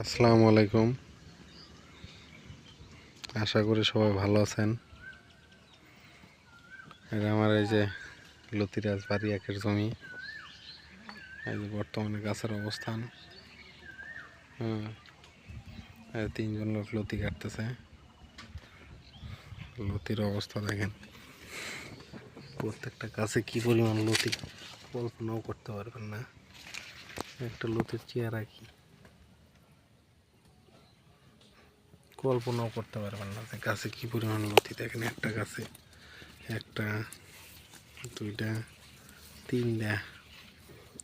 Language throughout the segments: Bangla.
আসসালামু আলাইকুম। আশা করি সবাই ভালো আছেন। এটা আমার এই যে লতিরাজ বাড়ি একের জমি। এই যে বর্তমানে গাছের অবস্থান। হ্যাঁ তিনজন লোক লতি কাটতেছে। লতির অবস্থা দেখেন। প্রত্যেকটা গাছে কি পরিমাণ লতি, কল্পনাও করতে পারবেন না। একটা লতির চেয়ারা কি? কল্পনাও করতে পারবেন না যে গাছে কী পরিমাণ লতি দেখেন, একটা গাছে একটা, দুইটা, তিনটা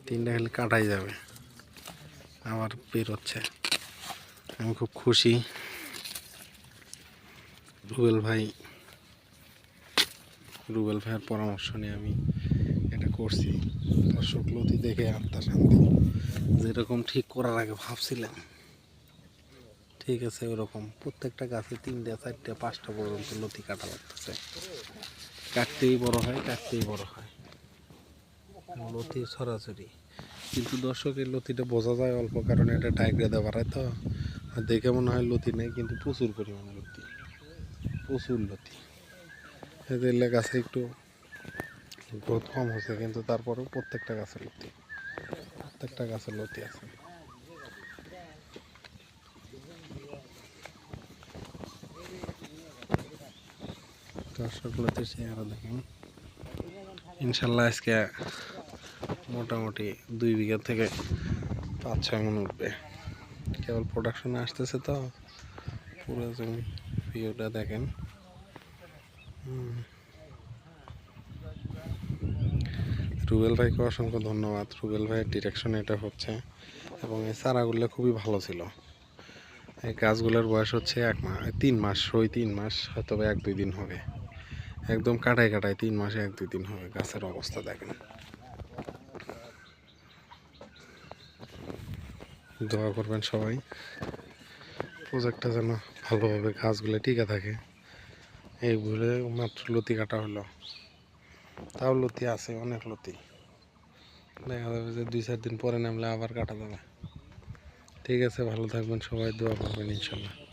তিনটা খালি কাটাই যাবে, আবার বেরোচ্ছে। আমি খুব খুশি। রুবেল ভাই, রুবেল ভাইয়ের পরামর্শ নিয়ে আমি এটা করছি। দর্শক লতি দেখে আত্মা শান্তি। যেরকম ঠিক করার আগে ভাবছিলাম ঠিক আছে, ওরকম। প্রত্যেকটা গাছে তিনটে, চারটে, পাঁচটা পর্যন্ত লতি কাটা লাগতেছে। কাটতেই বড় হয়, কাটতেই বড় হয়। লতি সরাসরি। কিন্তু দর্শকের লতিটা বোঝা যায় অল্প কারণে এটা টাইগ্রে দেওয়া হয় তো। দেখে মনে হয় লতি নেই, কিন্তু প্রচুর পরিমাণে লতি। প্রচুর লতি। এদের গাছে একটু গ্রোথ কম হচ্ছে, কিন্তু তারপরেও প্রত্যেকটা গাছে লতি। প্রত্যেকটা গাছে লতি আছে। দর্শকগুলোতে চেহারা দেখেন। ইনশাল্লাহ আজকে মোটামুটি দুই বিঘা থেকে পাঁচ, ছয় মন উঠবে। কেবল প্রোডাকশনে আসতেছে তো, পুরো জমি ভিউটা দেখেন। রুবেল ভাইকে অসংখ্য ধন্যবাদ। রুবেল ভাইয়ের ডিরেকশনে এটা হচ্ছে, এবং এই চারাগুলো খুবই ভালো ছিল। এই গাছগুলোর বয়স হচ্ছে এক মাস তিন মাস, ওই তিন মাস হয়তো এক দুই দিন হবে। একদম কাটায় কাটায় তিন মাসে এক, দুই দিন হবে। গাছের অবস্থা দেখেন। দোয়া করবেন সবাই। প্রজেক্টটা যেন ভালোভাবে গাছগুলো টিকে থাকে। এই ভুলে মাত্র লতি কাটা হলো। তাও লতি আছে, অনেক লতি। দেখা যাবে যে দুই, চার দিন পরে নামলে আবার কাটা যাবে ঠিক আছে, ভালো থাকবেন সবাই, দোয়া করবেন ইনশাল্লাহ।